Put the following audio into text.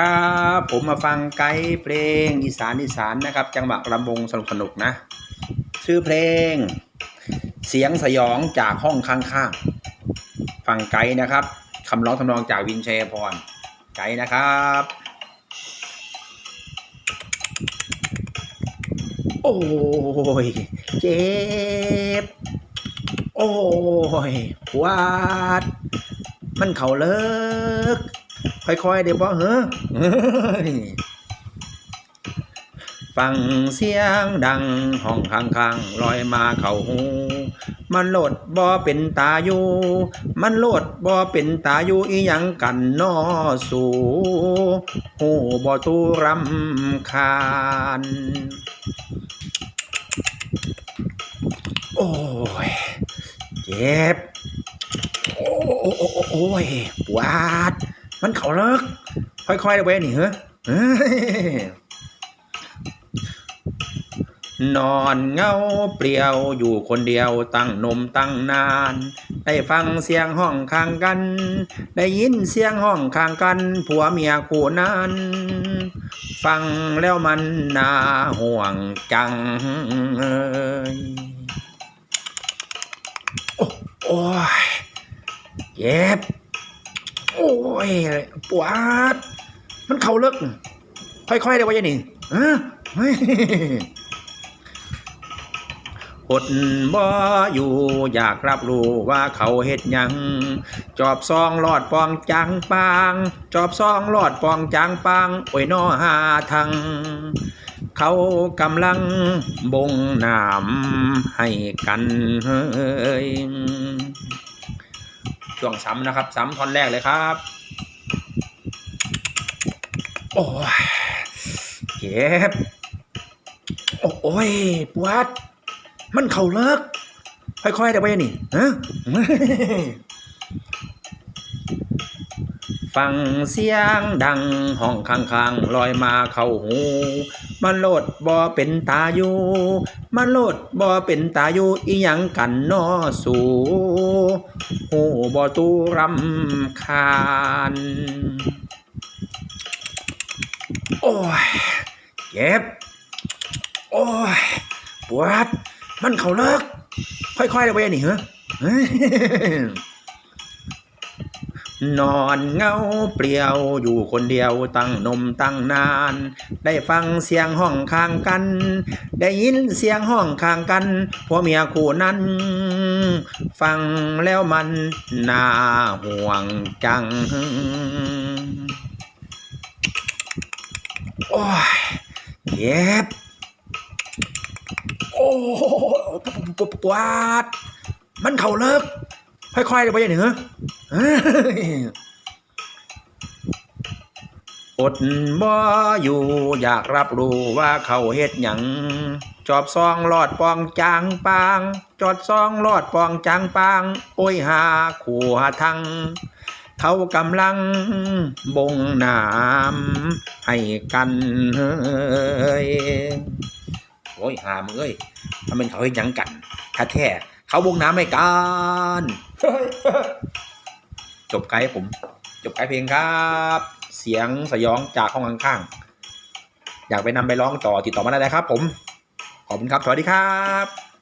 ครับผมมาฟังไกด์เพลงอีสานอีสานนะครับ จังหวะรำวงสนุกสนุกนะ ชื่อเพลง เสียงสยองจากห้องข้างๆฟังไกด์นะครับคำร้องทำนองจากวินเชยพรไกด์นะครับ โอ้ยเจ็บ โอ้ยปวาดมันเข่าเลิก ค่อยๆเดี๋ยวบ่เหอเฮ้ยฟังเสียงดังห้องข้างๆลอยมาเข้าหู มันโลดบ่เป็นตาอยู่ มันโลดบ่เป็นตาอยู่อีหยังกันนอสู่หูบ่ตูรำคาญ โอ้ย เจ็บ โอ้โอ้โอ้โอ้ยปวด มันเขาเลิก ค่อยๆได้เว้ยนี่เหรอเฮ้นอนเงาเปลี่ยวอยู่คนเดียวตั้งนมตั้งนาน ได้ฟังเสียงห้องข้างกัน ได้ยินเสียงห้องข้างกัน ผัวเมียคู่นั้น ฟังแล้วมันน่าห่วงจังเอ้ยโอ้โอ้ยเจ็บ โอ้ยปวดมันเข่าเลิกค่อยๆได้ว้ยังนี่ฮะอดบ่อยู่อยากรับรู้ว่าเขาเฮ็ดยัง จอบซองหลอดปองจางปาง จอบซองหลอดปองจางปางโอ้ยนอหาทางเขากำลังบงน้ำให้กันเฮ้ย ช่วงซ้ำนะครับ ซ้ำท่อนแรกเลยครับ โอ้ยเจ็บโอ้ยปวด มันเข่าเลิก ค่อยๆได้ไปนี่ฮะฟังเสียงดังห้องข้างๆลอยมาเข้าหู มันโลดบ่เป็นตาอยู่มันโลดบ่เป็นตาอยู่อีหยังกันนอสู หูบ่ตูรำคาญ โอ้ย เจ็บ โอ้ย ปวด มันเขาเลิก ค่อยๆได้ไปนี่เหรอ นอนเงาเปลี่ยวอยู่คนเดียวตั้งนมตั้งนาน ได้ฟังเสียงห้องข้างกัน ได้ยินเสียงห้องข้างกันผัวเมียคู่นั้น ฟังแล้วมันน่าห่วงจัง โอ้ยเจ็บโอ้ปวดปวดมันเข่าเลิก ค่อยๆเดี๋ยไปอย่างหนึ่งเหรอเฮ้อดบ่อยู่อยากรับรู้ว่าเขาเฮ็ดหยังจอบซองหลอดปองจางปาง จอดซองหลอดปองจางปาง โอ้ยหาขู่หาทังเขากำลังบงน้ำให้กันเฮ้ยโอ้ยหามเอ้ยทำเป็นเขาเฮ็ดหยังกันถ้าแท้ เขาบงน้ำให้กันจบไกด์ผม จบไกด์เพลงครับ เสียงสยองจากห้องข้างๆอยากไปนำไปร้องต่อติดต่อมาได้เลยครับ ผม ขอบคุณครับ สวัสดีครับ